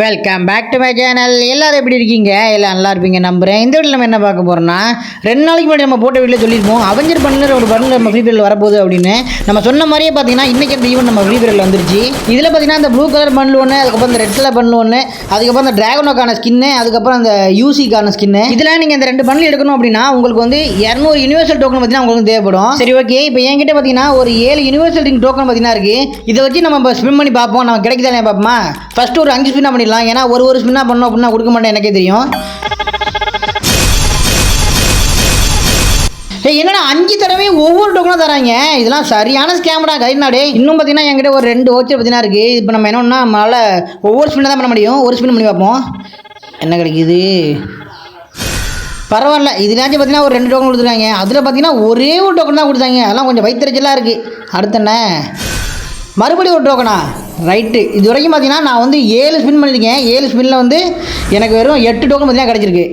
Welcome back to my channel எல்லோரும் எப்படி இருக்கீங்க? எல்லாம் நல்லா இருப்பீங்க நம்புகிறேன் இந்த வீட்டில் நம்ம என்ன பார்க்க போகிறோம்னா ரெண்டு நாளைக்கு முன்னாடி நம்ம போட்ட வீட்டில் சொல்லியிருப்போம். அவஞ்சர் பண்ணுற ஒரு பண்டில் நம்ம ஃப்ரீ ஃபயரில் வரப்போகுது அப்படின்னு. நம்ம சொன்ன மாதிரியே பார்த்தீங்கன்னா இன்றைக்கி அந்த ஈவெண்ட் நம்ம ஃப்ரீ ஃபயரில் வந்துருச்சு. இதில் பார்த்தீங்கன்னா அந்த ப்ளூ கலர் பண்டில் ஒன்று அதுக்கப்புறம் இந்த ரெட் கலர் பண்டில் ஒன்று அதுக்கப்புறம் அந்த ட்ராகனோக்கான ஸ்கின்னு அதுக்கப்புறம் அந்த யூசிக்கான ஸ்கின்னு இதில் நீங்கள் இந்த ரெண்டு பண்ணு எடுக்கணும் அப்படின்னா உங்களுக்கு வந்து இரநூறு யூனிவர்சல் டோக்கன் பார்த்தீங்கன்னா உங்களுக்கு தேவைப்படும். சரி ஓகே இப்போ என்கிட்ட பார்த்தீங்கன்னா ஒரு ஏழு யூனிவர்சல் ரிங் டோக்கன் பார்த்தீங்கன்னா இருக்குது இதை வச்சு நம்ம ஸ்பின் பண்ணி பார்ப்போம். நம்ம கிடைக்குதா பார்ப்போமா? ஃபஸ்ட்டு ஒரு அஞ்சு ஸ்பின்னாக பண்ணிடலாம். ஏன்னா ஒரு ஒரு ஸ்பின்னாக பண்ணோம் அப்படின்னா கொடுக்க மாட்டேன் எனக்கே தெரியும். என்னடா அஞ்சு தடவை ஒவ்வொரு டோக்கனும் தராங்க? இதெல்லாம் சரியான ஸ்கேம்டா கைட்னாடே இன்னும் பார்த்தீங்கன்னா என்கிட்ட ஒரு ரெண்டு ஓச்சர் பார்த்தீங்கன்னா இருக்குது இப்போ நம்ம என்னன்னா நம்மளால் ஒவ்வொரு ஸ்பின்னை தான் பண்ண முடியும். ஒரு ஸ்பின் பண்ணி பார்ப்போம். என்ன கிடைக்குது? பரவாயில்ல. இதுலாச்சும் பார்த்தீங்கன்னா ஒரு ரெண்டு டோக்கன் கொடுத்துருக்காங்க. அதில் பார்த்தீங்கன்னா ஒரே ஒரு டோக்கன் தான் கொடுத்தாங்க. அதெல்லாம் கொஞ்சம் வைத்தறிச்சலாக இருக்குது அடுத்து என்ன? மறுபடியும் ஒரு டோக்கனா ரைட்டு இது வரைக்கும் பார்த்தீங்கன்னா நான் வந்து ஏழு ஸ்பின் பண்ணியிருக்கேன். ஏழு ஸ்பின்னில் வந்து எனக்கு வெறும் எட்டு டோக்கன் பார்த்தீங்கன்னா கிடச்சிருக்கு.